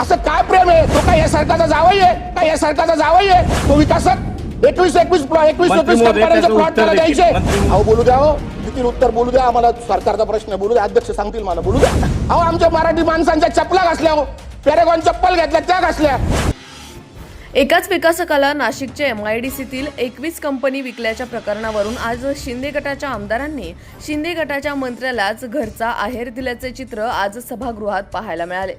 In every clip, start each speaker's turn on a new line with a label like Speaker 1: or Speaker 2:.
Speaker 1: असं काय प्रेम आहे? तो काय या सरकारचा जावई आहे? काय या सरकारचा जावई आहे? तो विकासक एकवीस एकवीस एकवीस एकवीस कंपन्यांचे प्लॉट त्याला. द्यायचे. अहो बोलू द्या हो. देतील उत्तर बोलू द्या आम्हाला सरकारचा प्रश्न बोलू द्या अध्यक्ष सांगतील मला बोलू द्या. अहो आमच्या मराठी माणसांच्या चपला घासल्या हो. पॅरेगॉन चप्पल घेतल्या त्या घासल्या.
Speaker 2: एकाच विकासकाला नाशिकच्या एमआयडीसीतील एकवीस कंपनी विकल्याच्या प्रकरणावरून आज शिंदे गटाच्या आमदारांनी शिंदे गटाच्या मंत्र्यालाच घरचा आहेर दिल्याचे चित्र आज सभागृहात पाहायला मिळाले.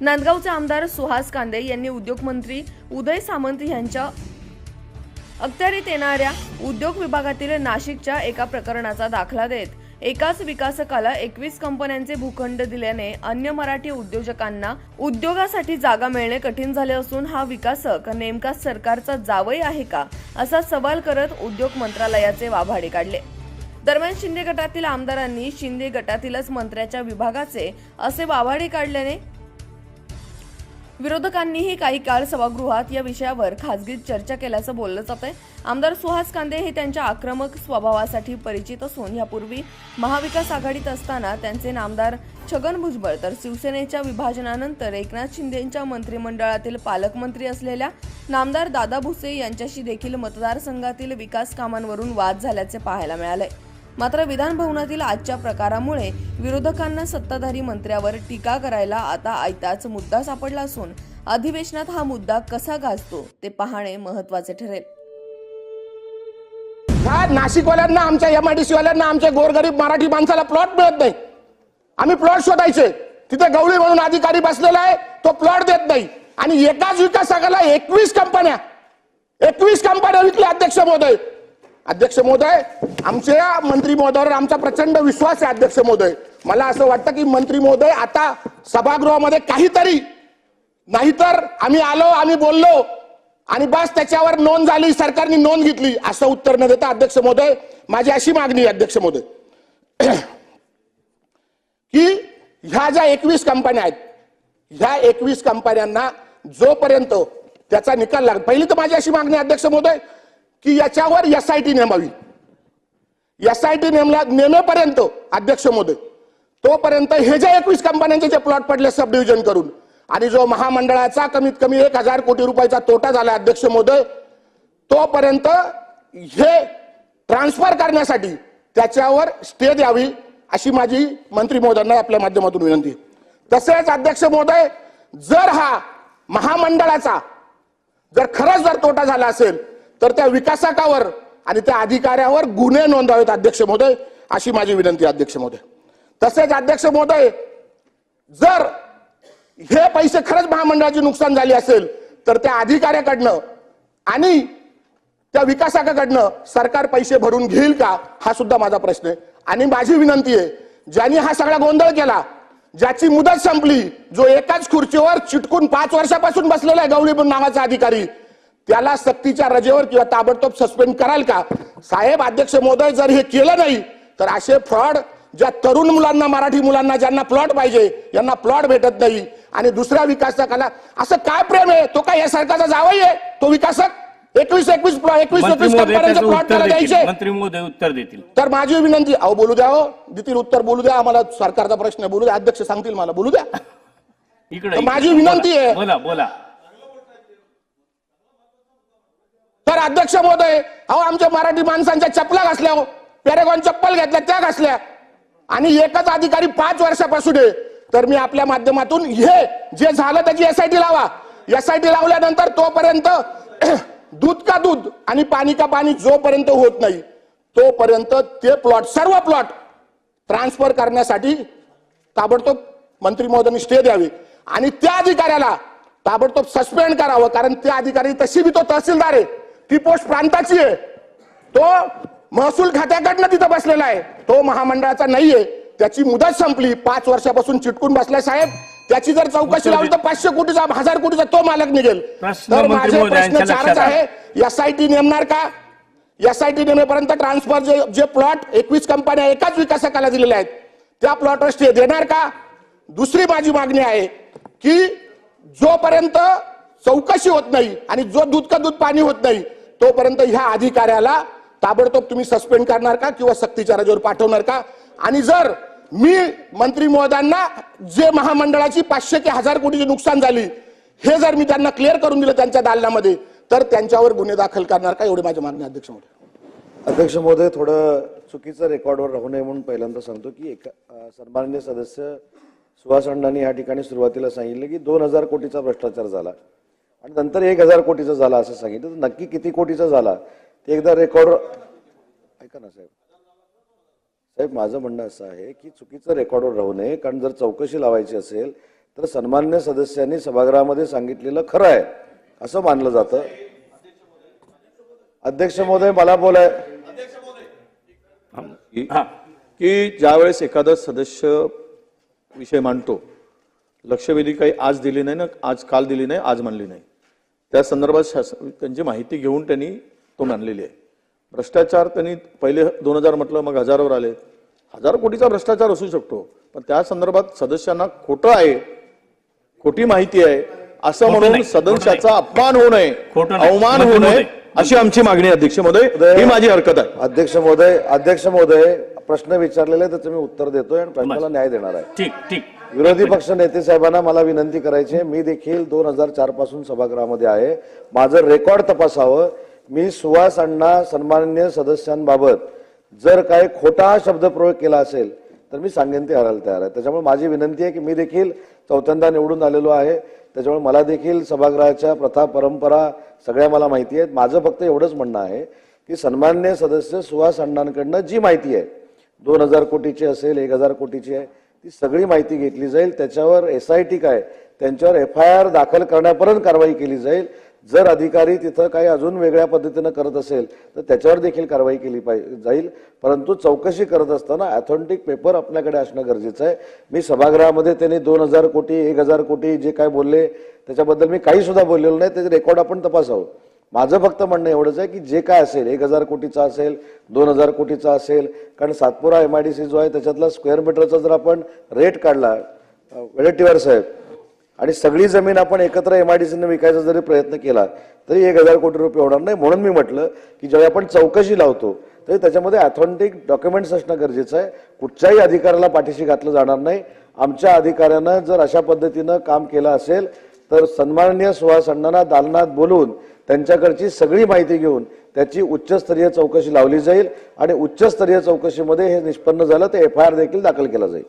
Speaker 2: नांदगावचे आमदार सुहास कांदे यांनी उद्योगमंत्री उदय सामंत यांच्या अखत्यारीत येणाऱ्या उद्योग विभागातील नाशिकच्या एका प्रकरणाचा दाखला देत एकाच विकासकाला एकवीस कंपन्यांचे भूखंड दिल्याने अन्य मराठी उद्योजकांना उद्योगासाठी जागा मिळणे कठीण झाले असून हा विकासक नेमका सरकारचा जावई आहे का असा सवाल करत उद्योग मंत्रालयाचे वाभाडे काढले. दरम्यान शिंदे गटातील आमदारांनी शिंदे गटातीलच मंत्र्याच्या विभागाचे असे वाभाडे काढल्याने विरोधकांनीही काही काळ सभागृहात या विषयावर खासगीत चर्चा केल्याचं बोललं जात आहे आमदार सुहास कांदे हे त्यांच्या आक्रमक स्वभावासाठी परिचित असून यापूर्वी महाविकास आघाडीत असताना त्यांचे नामदार छगन भुजबळ तर शिवसेनेच्या विभाजनानंतर एकनाथ शिंदेच्या मंत्रिमंडळातील पालकमंत्री असलेल्या नामदार दादा भुसे यांच्याशी देखील मतदारसंघातील विकास कामांवरून वाद झाल्याचे पाहायला मिळाले मात्र विधान भवनातील आजच्या प्रकारामुळे विरोधकांना सत्ताधारी मंत्र्यावर टीका करायला आता आयताच मुद्दा सापडला असून अधिवेशनात हा मुद्दा कसा गाजतो ते पाहणे महत्त्वाचे ठरेल.
Speaker 1: ह्या नाशिकवाल्यांना आमच्या एमआयडीसी वाल्यांना आमच्या गोरगरीब मराठी माणसाला प्लॉट मिळत नाही? आम्ही प्लॉट शोधायचे. तिथे गवळी म्हणून अधिकारी बसलेला आहे तो प्लॉट देत नाही. आणि एकाच विकास विकासकाला एकवीस कंपन्या एकवीस कंपन्या विकल्या अध्यक्ष महोदय. अध्यक्ष महोदय आमच्या मंत्री महोदयावर आमचा प्रचंड विश्वास आहे अध्यक्ष महोदय. मला असं वाटतं की मंत्री महोदय आता सभागृहामध्ये काहीतरी नाहीतर आम्ही आलो आम्ही बोललो आणि बस त्याच्यावर नोंद झाली सरकारने नोंद घेतली असं उत्तर न देता अध्यक्ष महोदय माझी अशी मागणी आहे अध्यक्ष महोदय. की ह्या ज्या एकवीस कंपन्या आहेत ह्या एकवीस कंपन्यांना जोपर्यंत त्याचा निकाल लागला पहिली तर माझी अशी मागणी अध्यक्ष महोदय की याच्यावर एस आय टी नेमावी. एस आय टी नेमल्या नेमेपर्यंत अध्यक्ष मोदय तोपर्यंत हे जे एकवीस कंपन्यांचे जे प्लॉट पडले सब डिव्हिजन करून आणि जो महामंडळाचा कमीत कमी एक हजार कोटी रुपयाचा तोटा झाला अध्यक्ष मोदय तोपर्यंत हे ट्रान्सफर करण्यासाठी त्याच्यावर स्टे द्यावी अशी माझी मंत्री महोदयांना आपल्या माध्यमातून विनंती. तसेच अध्यक्ष महोदय जर हा महामंडळाचा जर खरंच जर तोटा झाला असेल तर त्या विकासकावर आणि त्या अधिकाऱ्यावर गुन्हे नोंदवावेत अध्यक्ष महोदय अशी माझी विनंती अध्यक्ष महोदय. तसेच अध्यक्ष महोदय जर हे पैसे खरंच महामंडळाची नुकसान झाली असेल तर त्या अधिकाऱ्याकडनं आणि त्या विकासकाकडनं सरकार पैसे भरून घेईल का हा सुद्धा माझा प्रश्न आहे. आणि माझी विनंती आहे ज्यांनी हा सगळा गोंधळ केला ज्याची मुदत संपली जो एकाच खुर्चीवर चिटकून पाच वर्षापासून बसलेला आहे गवळी नावाचा अधिकारी त्याला सक्तीच्या रजेवर किंवा ताबडतोब सस्पेंड कराल का? साहेब अध्यक्ष महोदय जर हे केलं नाही तर असे फ्रॉड ज्या तरुण मुलांना मराठी मुलांना ज्यांना प्लॉट पाहिजे यांना प्लॉट भेटत नाही. आणि दुसऱ्या विकासकाला असं काय प्रेम आहे? तो काय या सरकारचा जावई आहे? तो विकासक? एकवीस एकवीस प्लॉट एकवीस एकवीस कंपन्यांचे प्लॉट
Speaker 3: उत्तर
Speaker 1: त्याला
Speaker 3: देतील.
Speaker 1: द्यायचे.
Speaker 3: मंत्री महोदय उत्तर देतील.
Speaker 1: तर माझी विनंती अहो बोलू द्या हो. देतील उत्तर बोलू द्या. आम्हाला सरकारचा प्रश्न आहे. बोलू द्या. अध्यक्ष सांगतील मला बोलू द्या.
Speaker 3: इकडे.
Speaker 1: माझी विनंती आहे.
Speaker 3: बोला बोला.
Speaker 1: तर अध्यक्ष महोदय अहो आमच्या मराठी माणसांच्या चपला घासल्या हो पॅरेगॉन चप्पल घेतल्या त्या घासल्या. आणि एकच अधिकारी पाच वर्षापासून आहे. तर मी आपल्या माध्यमातून हे जे झालं त्याची एसआयटी लावा. एसआयटी लावल्यानंतर तोपर्यंत दूध का दूध आणि पाणी का पाणी जोपर्यंत होत नाही तोपर्यंत ते प्लॉट सर्व प्लॉट ट्रान्सफर करण्यासाठी ताबडतोब मंत्री महोदयांनी स्टे द्यावी. आणि त्या अधिकाऱ्याला ताबडतोब सस्पेंड करावं कारण त्या अधिकारी तशी बी तो तहसीलदार आहे. ती पोस्ट प्रांताची आहे. तो महसूल खात्याकडनं तिथं बसलेला आहे. तो महामंडळाचा नाहीये. त्याची मुदत संपली. पाच वर्षापासून चिटकून बसलाय साहेब. त्याची जर चौकशी लावली तर पाचशे कोटीचा हजार कोटीचा तो मालक निघेल. तर माझे प्रश्न चारच आहे. एसआयटी नेमणार का? एसआयटी नेमेपर्यंत ट्रान्सफर जे जे प्लॉट एकवीस कंपन्या एकाच विकासकाला दिलेल्या आहेत. त्या प्लॉटवर स्टे देणार का? दुसरी माझी मागणी आहे की जोपर्यंत चौकशी होत नाही आणि जो दूध का दूध पाणी होत नाही तोपर्यंत ह्या अधिकाऱ्याला ताबडतोब तुम्ही सस्पेंड करणार का किंवा सक्तीच्या रजेवर पाठवणार का? आणि जर मी मंत्री महोदयांना जे महामंडळाची पाचशे ते हजार कोटीची नुकसान झाली हे जर मी त्यांना क्लिअर करून दिलं त्यांच्या दालनामध्ये तर त्यांच्यावर गुन्हे दाखल करणार का? एवढे माझे मागणी अध्यक्ष महोदय.
Speaker 4: अध्यक्ष महोदय थोडं चुकीचं रेकॉर्डवर राहू नये म्हणून पहिल्यांदा सांगतो की एक अं, सन्माननीय सदस्य सुहास अण्णांनी या ठिकाणी सुरुवातीला सांगितलं की दोन हजार कोटीचा भ्रष्टाचार झाला. आणि नंतर एक हजार कोटीचा झाला असं सांगितलं. तर नक्की किती कोटीचा झाला? ते एकदा रेकॉर्ड ऐका ना साहेब. साहेब माझं म्हणणं असं आहे की चुकीचं रेकॉर्डवर राहू नये कारण जर चौकशी लावायची असेल तर सन्मान्य सदस्यांनी सभागृहामध्ये सांगितलेलं खरं आहे असं मानलं जातं. अध्यक्ष महोदय मला बोलाय
Speaker 5: की की ज्यावेळेस एखादा सदस्य विषय मांडतो लक्षवेधी काही आज दिली नाही ना आज काल दिली नाही आज मांडली नाही. त्या संदर्भात शासन त्यांची माहिती घेऊन त्यांनी तो मांडलेली आहे. भ्रष्टाचार त्यांनी पहिले दोन हजार म्हटलं मग हजारावर आले. हजार कोटीचा भ्रष्टाचार असू शकतो पण त्या संदर्भात सदस्यांना खोटं आहे खोटी माहिती आहे असं म्हणून सदस्याचा अपमान होऊ नये. अवमान होऊ नये. अशी आमची मागणी अध्यक्ष महोदय. ही माझी हरकत आहे.
Speaker 4: अध्यक्ष महोदय अध्यक्ष महोदय प्रश्न विचारलेले आहे, त्याचं मी उत्तर देतोय आणि प्रश्नाला न्याय देणार आहे.
Speaker 3: ठीक ठीक.
Speaker 4: विरोधी पक्ष नेते साहेबांना मला विनंती करायची आहे. मी देखील दोन हजार चारपासून सभागृहामध्ये आहे. माझं रेकॉर्ड तपासावं. मी सुहास अण्णा सन्माननीय सदस्यांबाबत जर काय खोटा शब्दप्रयोग केला असेल तर मी सांगेन ते हरायला तयार आहे. त्याच्यामुळे माझी विनंती आहे की मी देखील चौथ्यांदा निवडून आलेलो आहे. त्याच्यामुळे मला देखील सभागृहाच्या प्रथा परंपरा सगळ्या मला माहिती आहेत. माझं फक्त एवढंच म्हणणं आहे की सन्मान्य सदस्य सुहास अण्णांकडनं जी माहिती आहे दोन हजार कोटीची असेल एक हजार कोटीची आहे ती सगळी माहिती घेतली जाईल. त्याच्यावर एस आय टी काय त्यांच्यावर एफ आय आर दाखल करण्यापर्यंत कारवाई केली जाईल. जर अधिकारी तिथं काही अजून वेगळ्या पद्धतीनं करत असेल तर त्याच्यावर देखील कारवाई केली पाहिजे जाईल. परंतु चौकशी करत असताना ॲथेंटिक पेपर आपल्याकडे असणं गरजेचं आहे. मी सभागृहामध्ये त्यांनी दोन हजार कोटी एक हजार कोटी जे काय बोलले त्याच्याबद्दल मी काही सुद्धा बोललेलो नाही. त्याचे रेकॉर्ड आपण तपासावं. माझं फक्त म्हणणं एवढंच आहे की जे काय असेल एक हजार कोटीचा असेल दोन हजार कोटीचा असेल कारण Satpura M I D C जो आहे त्याच्यातला स्क्वेअर मीटरचा जर आपण रेट काढला अं, साहेब आणि सगळी जमीन आपण एकत्र एम आय डी सीने विकायचा जरी प्रयत्न केला तरी एक हजार कोटी रुपये होणार नाही. म्हणून मी म्हटलं की ज्यावेळी आपण चौकशी लावतो तरी त्याच्यामध्ये ऑथेंटिक डॉक्युमेंट्स असणं गरजेचं आहे. कुठच्याही अधिकाऱ्याला पाठीशी घातलं जाणार नाही. आमच्या अधिकाऱ्यानं जर अशा पद्धतीनं काम केलं असेल तर सन्माननीय सुहास अण्णांना दालनात बोलवून त्यांच्याकडची सगळी माहिती घेऊन त्याची उच्चस्तरीय चौकशी लावली जाईल आणि उच्चस्तरीय चौकशीमध्ये हे निष्पन्न झालं तर एफ आय आर देखील दाखल केला जाईल.